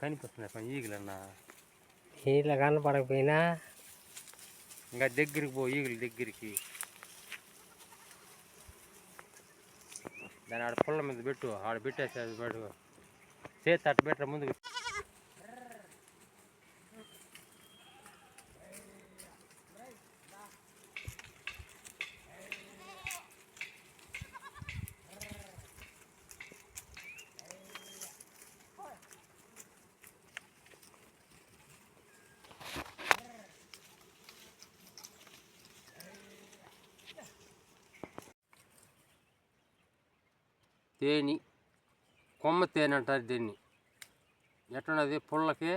కనిపిస్తున్నాయి పని ఈగలన్నా. నీళ్ళ కనపడకపోయినా ఇంకా దగ్గరికి పో ఈగల దగ్గరికి. దాని ఆడ పుల్ల మీద పెట్టు ఆడ పెట్టేసి పెట్టు. చేతి అట్ట పెట్టరా ముందుకు. తేనె కొమ్మ తేనె అంటారు దీన్ని. ఎట్లున్నది? పుల్లకి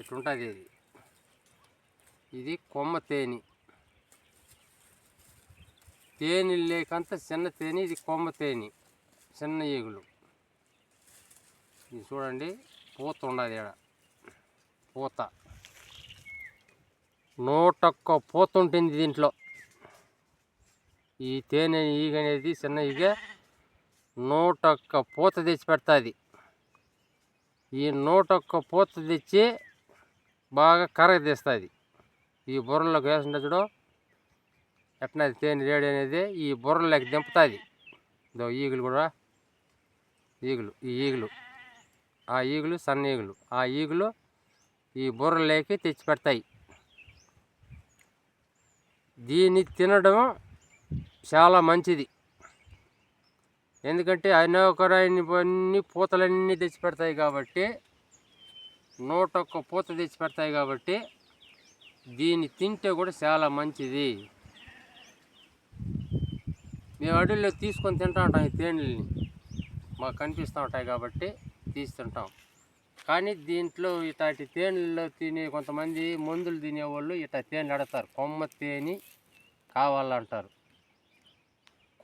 ఇట్లుంటుంది ఇది. ఇది కొమ్మ తేనె. తేనె లేకంత చిన్న తేనె ఇది కొమ్మ తేనె. చిన్న ఈగులు. ఇది చూడండి పూత ఉండదు ఈడ. పూత. నూటొక్క పూత ఉంటుంది దీంట్లో. ఈ తేనె ఈగ అనేది చిన్న ఈగ నూటొక్క పూత తెచ్చి పెడుతుంది. ఈ నూటొక్క పూత తెచ్చి బాగా కరగ తీస్తుంది. ఈ బుర్రలోకి వేసింటే చూడు ఎట్నది తేనె రేడి అనేది ఈ బుర్రలోకి దింపుతుంది. ఇదో ఈగులు కూడా ఈగులు ఈ ఈగులు ఆ ఈగులు సన్న ఈగులు ఆ ఈగులు ఈ బుర్రలోకి తెచ్చి పెడతాయి. దీన్ని తినడం చాలా మంచిది. ఎందుకంటే అనేకరాయిని అన్ని పూతలన్నీ తెచ్చి పెడతాయి కాబట్టి నూట ఒక్క పూత తెచ్చి పెడతాయి కాబట్టి దీన్ని తింటే కూడా చాలా మంచిది. మేము అడవిలో తీసుకొని తింటా ఉంటాం ఈ తేనెల్ని. మాకు కనిపిస్తూ ఉంటాయి కాబట్టి తీసి తింటాం కానీ దీంట్లో ఇట్లాంటి తేనెల్లో తినే కొంతమంది మందులు తినేవాళ్ళు ఇట్లా తేనెలు అడతారు. కొమ్మ తేనె కావాలంటారు.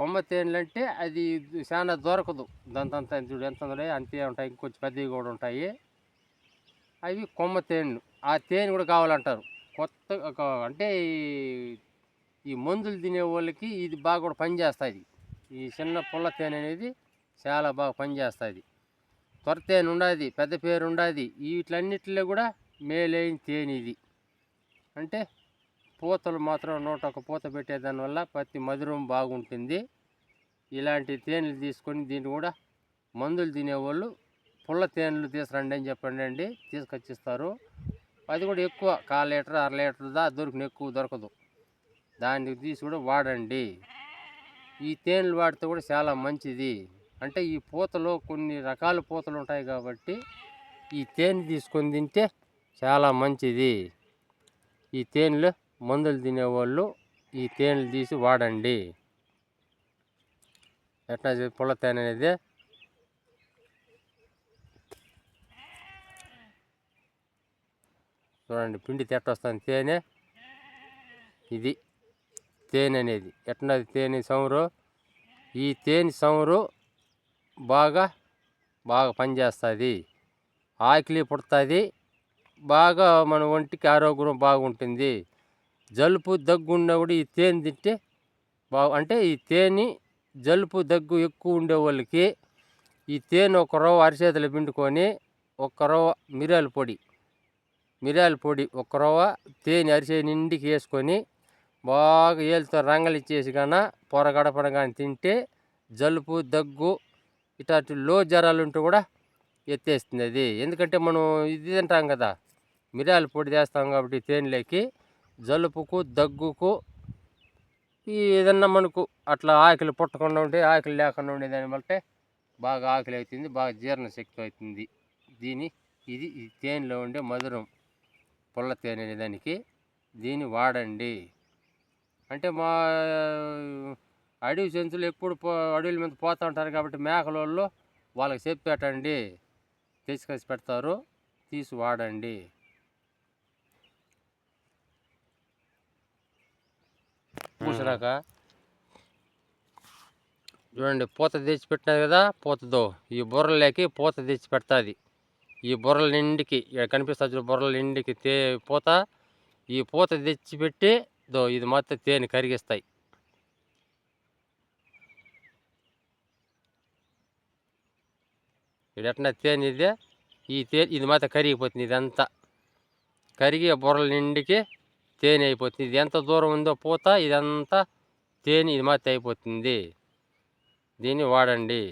కొమ్మ తేనెలంటే అది చాలా దొరకదు. దాంతంత చూడు ఎంత ఉందో అంతే ఉంటాయి. ఇంకొంచెం పెద్దవి కూడా ఉంటాయి. అవి కొమ్మ తేనెలు ఆ తేనె కూడా కావాలంటారు. కొత్త అంటే ఈ- ఈ మందులు తినే వాళ్ళకి ఇది బాగా కూడా పనిచేస్తుంది ఈ చిన్న పుల్ల తేనె అనేది చాలా బాగా పనిచేస్తుంది త్వర తేనె ఉండదు పెద్ద పేరు ఉండదు. వీటిలన్నిటిలో కూడా మేలైన తేనె ఇది. అంటే పూతలు మాత్రం నూట ఒక పూత పెట్టేదానివల్ల ప్రతి మధురం బాగుంటుంది. ఇలాంటి తేనెలు తీసుకొని దీన్ని కూడా మందులు తినేవాళ్ళు పుల్ల తేనెలు తీసుకురండి అని చెప్పండి అండి. తీసుకొచ్చిస్తారు. అది కూడా ఎక్కువ కాల్ లీటర్ అర లీటర్ దా దొరికిన ఎక్కువ దొరకదు. దాన్ని తీసి కూడా వాడండి. ఈ తేనెలు వాడితే కూడా చాలా మంచిది. అంటే ఈ పూతలో కొన్ని రకాల పూతలు ఉంటాయి కాబట్టి ఈ తేనె తీసుకొని తింటే చాలా మంచిది. ఈ తేనెలు మందులు తినేవాళ్ళు ఈ తేనెలు తీసి వాడండి. ఎట్లా పుల్ల తేనె అనేది? చూడండి పిండి తెట్ట వస్తుంది తేనె. ఇది తేనె అనేది. ఎట్లున్నది తేనె సౌరు? ఈ తేనె సౌరు బాగా బాగా పనిచేస్తుంది. ఆకలి పుడుతుంది. బాగా మన ఒంటికి ఆరోగ్యం బాగుంటుంది. జలుబు దగ్గు ఉన్నా కూడా ఈ తేనె తింటే బాగు అంటే ఈ తేనె జలుబు దగ్గు ఎక్కువ ఉండే వాళ్ళకి ఈ తేనె ఒక రవ్వ అరిచేతులు పిండుకొని ఒక రవ్వ మిరియాల పొడి మిరియాల పొడి ఒక రవ్వ తేనె అరిసే నిండికి వేసుకొని బాగా ఏలుతో రంగలిచ్చేసి కన పొరగడపడ కానీ తింటే జలుబు దగ్గు ఇట్లాంటి లో జ్వరాలు ఉంటే కూడా ఎత్తేస్తుంది అది. ఎందుకంటే మనం ఇది తింటాం కదా మిరియాల పొడి చేస్తాం కాబట్టి తేనెలోకి జలుబుకు దగ్గుకు ఈ ఏదన్నా మనకు అట్లా ఆకలి పుట్టకుండా ఉంటే ఆకలి లేకుండా ఉండేదాన్ని బట్టే బాగా ఆకలి అవుతుంది బాగా జీర్ణశక్తి అవుతుంది. దీని ఇది ఈ తేనెలో ఉండే మధురం పుల్ల తేనె అనే దానికి దీన్ని వాడండి. అంటే మా అడవి జంతువులు ఎప్పుడు పో అడవుల మీద పోతూ ఉంటారు కాబట్టి మేకలోళ్ళు వాళ్ళకి చెప్పేటండి తీసుకొచ్చి పెడతారు తీసి వాడండి. పూసినాక చూడండి పూత తెచ్చి పెట్టినది కదా పూతదో. ఈ బుర్రలోకి పూత తెచ్చి పెడుతుంది. ఈ బుర్రల నిండికి ఇక్కడ కనిపిస్తుంది బుర్రల నిండికి తే పూత ఈ పూత తెచ్చి పెట్టి దో ఇది మొత్తం తేనె కరిగిస్తాయి. ఎట్లా తేనె ఇది? ఈ తే ఇది మాత్రం కరిగిపోతుంది ఇదంతా. కరిగి బుర్రల నిండికి తేనె అయిపోతుంది. ఇది ఎంత దూరం ఉందో పూత ఇదంతా తేనె ఇది మాత్రం అయిపోతుంది. దీన్ని వాడండి.